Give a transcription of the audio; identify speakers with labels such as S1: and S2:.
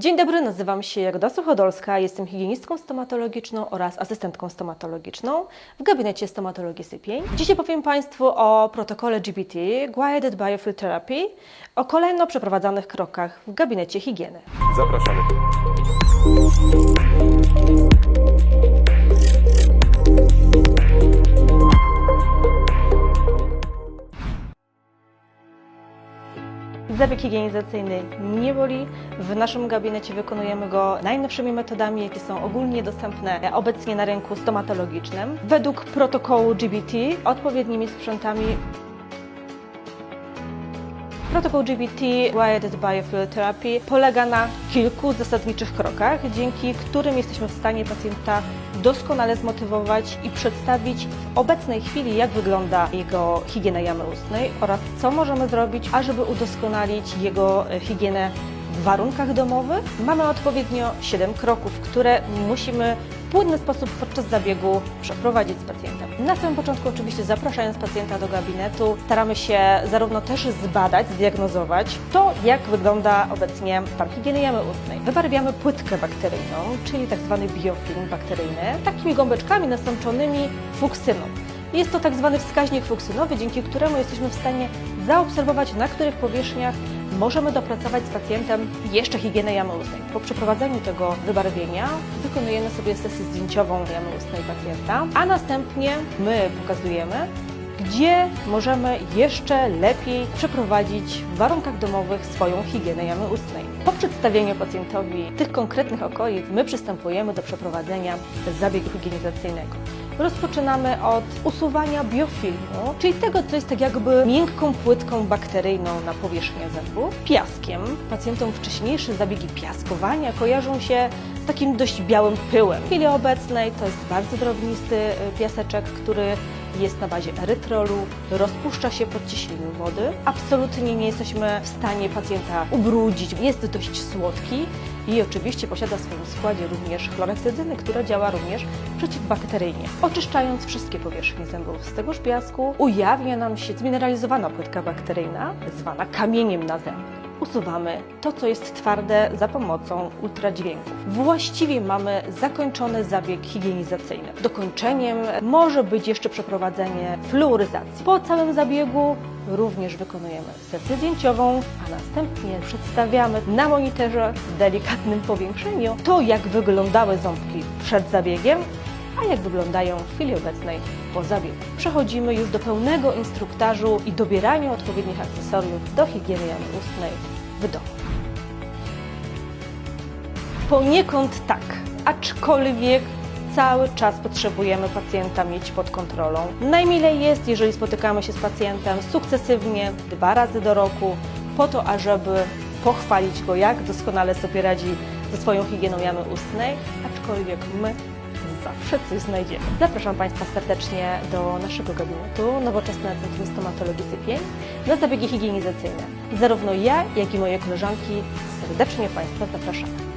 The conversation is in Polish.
S1: Dzień dobry, nazywam się Jagoda Suchodolska, jestem higienistką stomatologiczną oraz asystentką stomatologiczną w gabinecie stomatologii Sypień. Dzisiaj powiem Państwu o protokole GBT, Guided Biofield Therapy, o kolejno przeprowadzanych krokach w gabinecie higieny.
S2: Zapraszamy.
S1: Zabieg higienizacyjny nie boli. W naszym gabinecie wykonujemy go najnowszymi metodami, jakie są ogólnie dostępne obecnie na rynku stomatologicznym. Według protokołu GBT odpowiednimi sprzętami Protokół GBT Guided Biofield Therapy polega na kilku zasadniczych krokach, dzięki którym jesteśmy w stanie pacjenta doskonale zmotywować i przedstawić w obecnej chwili, jak wygląda jego higiena jamy ustnej oraz co możemy zrobić, ażeby udoskonalić jego higienę warunkach domowych. Mamy odpowiednio 7 kroków, które musimy w płynny sposób podczas zabiegu przeprowadzić z pacjentem. Na samym początku oczywiście zapraszając pacjenta do gabinetu staramy się zarówno też zbadać, zdiagnozować to, jak wygląda obecnie stan higieny jamy ustnej. Wybarwiamy płytkę bakteryjną, czyli tak zwany biofilm bakteryjny, takimi gąbeczkami nasączonymi fuksyną. Jest to tak zwany wskaźnik fuksynowy, dzięki któremu jesteśmy w stanie zaobserwować, na których powierzchniach możemy dopracować z pacjentem jeszcze higienę jamy ustnej. Po przeprowadzeniu tego wybarwienia wykonujemy sobie sesję zdjęciową jamy ustnej pacjenta, a następnie my pokazujemy, gdzie możemy jeszcze lepiej przeprowadzić w warunkach domowych swoją higienę jamy ustnej. Po przedstawieniu pacjentowi tych konkretnych okolic my przystępujemy do przeprowadzenia zabiegu higienizacyjnego. Rozpoczynamy od usuwania biofilmu, czyli tego, co jest tak jakby miękką płytką bakteryjną na powierzchni zębu, piaskiem. Pacjentom wcześniejsze zabiegi piaskowania kojarzą się z takim dość białym pyłem. W chwili obecnej to jest bardzo drobnisty y, piaseczek, który jest na bazie erytrolu, rozpuszcza się pod ciśnieniem wody. Absolutnie nie jesteśmy w stanie pacjenta ubrudzić. Jest dość słodki i oczywiście posiada w swoim składzie również chlorheksydyny, która działa również przeciwbakteryjnie. Oczyszczając wszystkie powierzchnie zębów z tegoż piasku, ujawnia nam się zmineralizowana płytka bakteryjna, zwana kamieniem na zęb usuwamy to, co jest twarde za pomocą ultradźwięków. Właściwie mamy zakończony zabieg higienizacyjny. Dokończeniem może być jeszcze przeprowadzenie fluoryzacji. Po całym zabiegu również wykonujemy sesję zdjęciową, a następnie przedstawiamy na monitorze w delikatnym powiększeniu to, jak wyglądały ząbki przed zabiegiem, a jak wyglądają w chwili obecnej po zabiegu. Przechodzimy już do pełnego instruktażu i dobierania odpowiednich akcesoriów do higieny jamy ustnej w domu. Poniekąd tak, aczkolwiek cały czas potrzebujemy pacjenta mieć pod kontrolą. Najmilej jest, jeżeli spotykamy się z pacjentem sukcesywnie, dwa razy do roku, po to, ażeby pochwalić go, jak doskonale sobie radzi ze swoją higieną jamy ustnej, aczkolwiek my zawsze coś znajdziemy. Zapraszam Państwa serdecznie do naszego gabinetu Nowoczesne Centrum Stomatologii Sypień na zabiegi higienizacyjne. Zarówno ja, jak i moje koleżanki serdecznie Państwa zapraszamy.